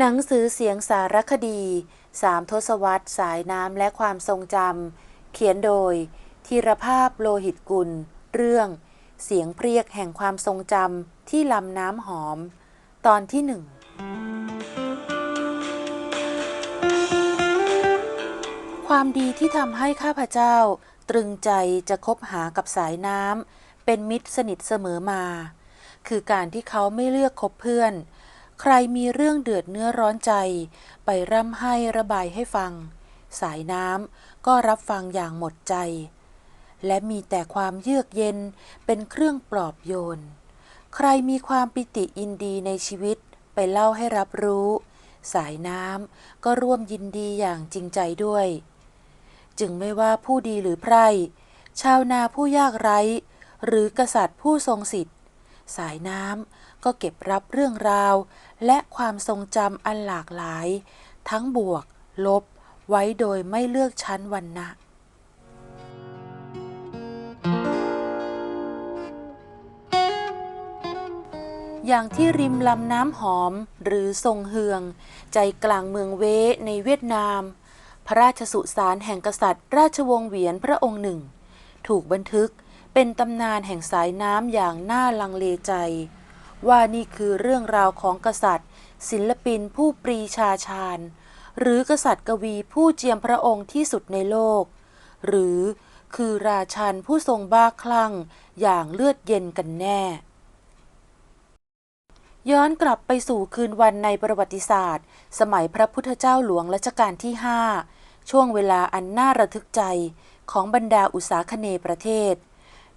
หนังสือเสียงสารคดีสามทศวรรษสายน้ำและความทรงจำเขียนโดยธีรภาพโลหิตกุล เรื่อง เสียงเพรียกแห่งความทรงจำที่ลำน้ำหอม ตอนที่หนึ่งความดีที่ทำให้ข้าพเจ้า ตรึงใจจะคบหากับสายน้ำเป็นมิตรสนิทเสมอมา คือการที่เขาไม่เลือกคบเพื่อน ใครมีเรื่องเดือดเนื้อร้อนใจ ไปร่ำให้ระบายให้ฟัง สายน้ำก็รับฟังอย่างหมดใจ และมีแต่ความเยือกเย็นเป็นเครื่องปลอบโยน ใครมีความปิติยินดีในชีวิตไปเล่าให้รับรู้ สายน้ำก็ร่วมยินดีอย่างจริงใจด้วย จึงไม่ว่าผู้ดีหรือไพร่ชาวนาผู้ยากไร้ หรือกษัตริย์ผู้ทรงสิทธิ์ สายน้ำ ก็เก็บรับเรื่องราว และความทรงจำอันหลากหลาย ทั้งบวก ลบ ไว้โดยไม่เลือกชั้นวรรณะอย่างที่ริมลำน้ำหอมหรือทรงเฮือง ใจกลางเมืองเวในเวียดนาม พระราชสุสานแห่งกษัตริย์ ราชวงศ์เหวียนพระองค์หนึ่ง ถูกบันทึกเป็นตำนานแห่งสายน้ำอย่างน่าลังเลใจ ว่านี่คือเรื่องราวของกษัตริย์ ศิลปินผู้ปรีชาชาญ หรือกษัตริย์กวีผู้เจียมพระองค์ที่สุดในโลก หรือคือราชันผู้ทรงบ้าคลั่งอย่างเลือดเย็นกันแน่ ย้อนกลับไปสู่คืนวันในประวัติศาสตร์ สมัยพระพุทธเจ้าหลวงรัชกาลที่ 5 ช่วงเวลาอันน่าระทึกใจของบรรดาอุตสาคเนประเทศ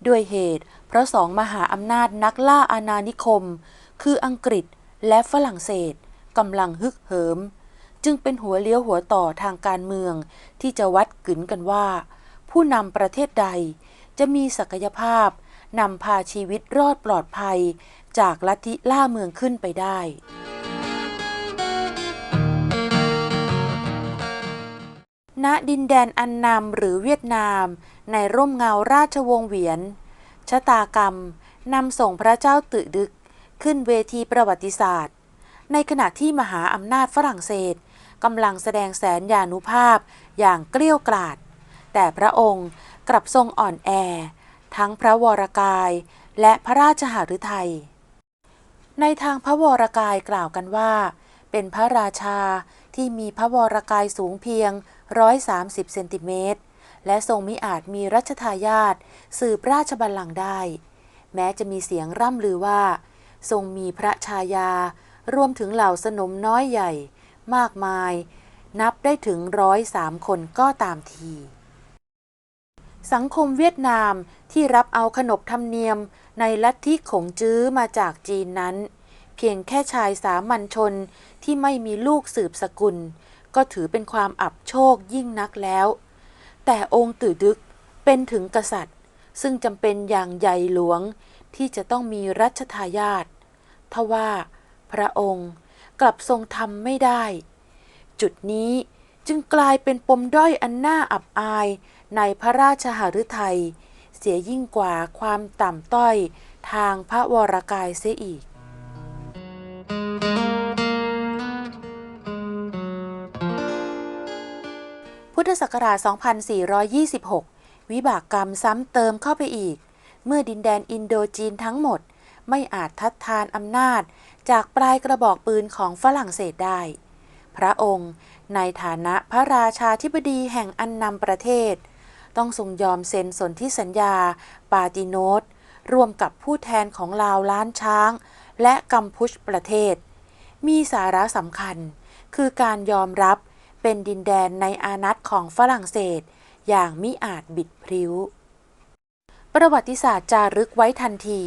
ด้วยเหตุ เพราะสองมหาอำนาจนักล่าอาณานิคม คืออังกฤษและฝรั่งเศสกำลังฮึกเหิม จึงเป็นหัวเลี้ยวหัวต่อทางการเมือง ที่จะวัดกึนกันว่า ผู้นำประเทศใด จะมีศักยภาพนำพาชีวิตรอดปลอดภัย จากลัทธิล่าเมืองขึ้นไปได้ ณดินแดนอันนำหรือเวียดนาม ในร่มเงาราชวงศ์เหวียน ชะตากรรมนำส่งพระเจ้าตึกดึก ขึ้นเวทีประวัติศาสตร์ ในขณะที่มหาอำนาจฝรั่งเศสกำลังแสดงแสนยานุภาพอย่างเกลี้ยวกราดแต่พระองค์กลับทรงอ่อนแอ ทั้งพระวรกายและพระราชหฤทัย ในทางพระวรกายกล่าวกันว่า เป็นพระราชาที่มีพระวรกายสูงเพียง 130 เซนติเมตร และทรงมิอาจมีรัชทายาทสืบราชบัลลังก์ได้ แม้จะมีเสียงร่ำลือว่า ทรงมีพระชายา รวมถึงเหล่าสนมน้อยใหญ่ มากมาย นับได้ถึงร้อยสามคนก็ตามที สังคมเวียดนามที่รับเอาขนบธรรมเนียมในลัทธิขงจื้อมาจากจีนนั้น เพียงแค่ชายสามัญชนที่ไม่มีลูกสืบสกุล ก็ถือเป็นความอับโชคยิ่งนักแล้ว แต่องค์ตื่อดึกเป็นถึงกษัตริย์ ซึ่งจำเป็นอย่างใหญ่หลวงที่จะต้องมีรัชทายาททว่าพระองค์กลับทรงทำไม่ได้ จุดนี้จึงกลายเป็นปมด้อยอันน่าอับอายในพระราชหฤทัยเสียยิ่งกว่าความต่ำต้อยทางพระวรกายเสียอีก พุทธศักราช 2426 วิบากกรรมซ้ำเติมเข้าไปอีก เมื่อดินแดนอินโดจีนทั้งหมด ไม่อาจทัดทานอำนาจ จากปลายกระบอกปืนของฝรั่งเศสได้ พระองค์ในฐานะพระราชาธิบดีแห่งอันนำประเทศ ต้องทรงยอมเซ็นสนธิสัญญา ปาติโนตร่วมกับผู้แทนของลาวล้านช้าง และกัมพูชประเทศ มีสาระสำคัญ คือการยอมรับ เป็นดินแดนในอานัตของฝรั่งเศส อย่างมิอาจบิดพริ้ว ประวัติศาสตร์จารึกไว้ทันที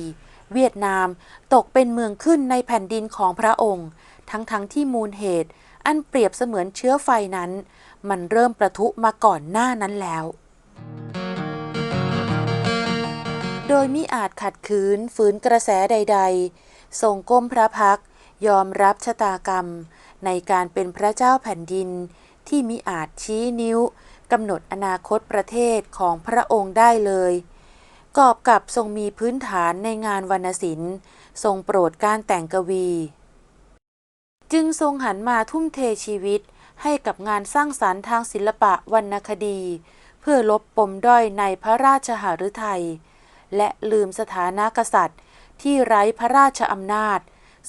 เวียดนามตกเป็นเมืองขึ้นในแผ่นดินของพระองค์ ทั้งๆทที่มูลเหตุ อันเปรียบเสมือนเชื้อไฟนั้น มันเริ่มประทุมาก่อนหน้านั้นแล้ว โดยมิอาจขัดขืนฝืนกระแสใด ๆ ทรงก้มพระพักยอมรับชะตากรรม ในการเป็นพระเจ้าแผ่นดินที่มิอาจชี้นิ้วกำหนดอนาคตประเทศของพระองค์ได้เลย กอบกับทรงมีพื้นฐานในงานวรรณศิลป์ ทรงโปรดการแต่งกวี จึงทรงหันมาทุ่มเทชีวิตให้กับงานสร้างสารรค์ทางศิลปะวรรณคดี เพื่อลบปมด้อยในพระราชหฤทัย และลืมสถานะกษัตริย์ที่ไร้พระราชอำนาจ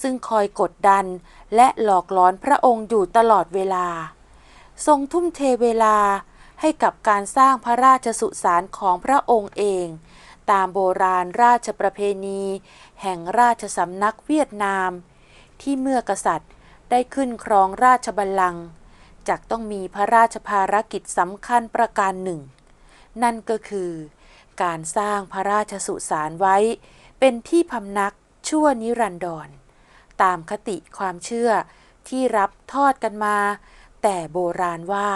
ซึ่งคอยกดดัน และหลอกหลอนพระองค์อยู่ตลอดเวลา ทรงทุ่มเทเวลาให้กับการสร้างพระราชสุสานของพระองค์เอง ตามโบราณราชประเพณี แห่งราชสำนักเวียดนาม ที่เมื่อกษัตริย์ได้ขึ้นครองราชบัลลังก์จักต้องมีพระราชภารกิจสำคัญประการหนึ่ง นั่นก็คือ การสร้างพระราชสุสานไว้ เป็นที่พำนักชั่วนิรันดร ตามคติความเชื่อที่รับทอดกันมา แต่โบราณว่า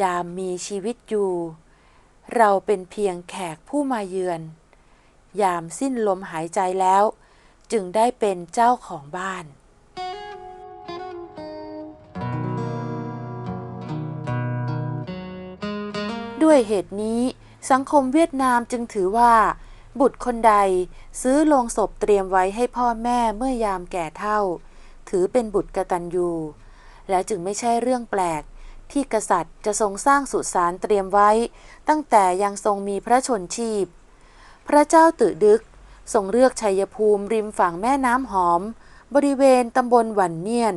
ยามมีชีวิตอยู่ เราเป็นเพียงแขกผู้มาเยือน ยามสิ้นลมหายใจแล้ว จึงได้เป็นเจ้าของบ้านด้วยเหตุนี้สังคมเวียดนามจึงถือว่า บุตรคนใดซื้อโลงศพเตรียมไว้ให้พ่อแม่เมื่อยามแก่เท่า ถือเป็นบุตรกตัญญูและจึงไม่ใช่เรื่องแปลก ที่กษัตริย์จะทรงสร้างสุสานเตรียมไว้ ตั้งแต่ยังทรงมีพระชนชีพ พระเจ้าตึดึกทรงเลือกชัยภูมิริมฝั่งแม่น้ำหอม บริเวณตำบลหวันเนียน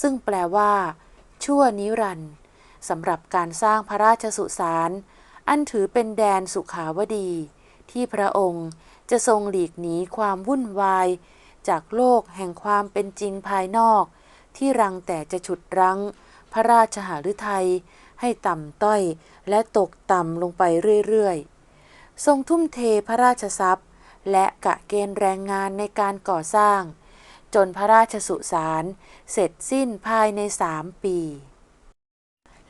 ซึ่งแปลว่า ชั่วนิรันดร์สำหรับการสร้างพระราชสุสานอันถือเป็นแดนสุขาวดี ที่พระองค์จะทรงหลีกหนีความวุ่นวาย จากโลกแห่งความเป็นจริงภายนอก ที่รังแต่จะฉุดรั้ง พระราชหฤทัยให้ต่ำต้อยและตกต่ำลงไปเรื่อยๆ ทรงทุ่มเทพระราชทรัพย์ และกะเกณฑ์แรงงานในการก่อสร้าง จนพระราชสุสานเสร็จสิ้นภายในสามปี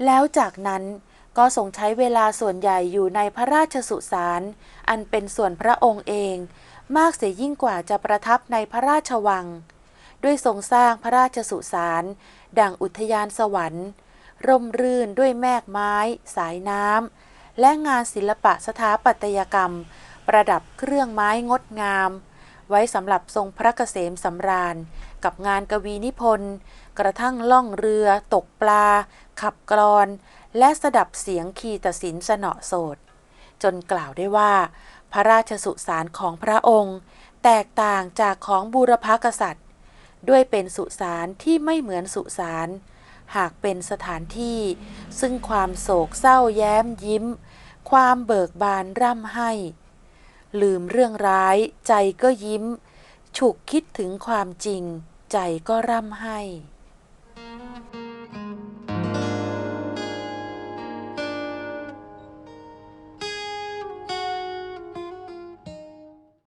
แล้วจากนั้น ก็ทรงใช้เวลาส่วนใหญ่อยู่ในพระราชสุสาน อันเป็นส่วนพระองค์เอง มากเสียยิ่งกว่าจะประทับในพระราชวัง ด้วยทรงสร้างพระราชสุสาน ดังอุทยานสวรรค์ ร่มรื่นด้วยแมกไม้ สายน้ำ และงานศิลปะสถาปัตยกรรม ประดับเครื่องไม้งดงาม ไว้สำหรับทรงพระเกษมสำราญ กับงานกวีนิพนธ์ กระทั่งล่องเรือ ตกปลา ขับกรอน และสดับเสียงคีตศิลสนอโสดจนกล่าวได้ว่า พระราชสุสานของพระองค์ แตกต่างจากของบูรพกษัตริย์ ด้วยเป็นสุสานที่ไม่เหมือนสุสานหากเป็นสถานที่ ซึ่งความโศกเศร้าแย้มยิ้ม ความเบิกบานร่ำให้ ลืมเรื่องร้ายใจก็ยิ้ม ฉุกคิดถึงความจริง ใจก็ร่ำให้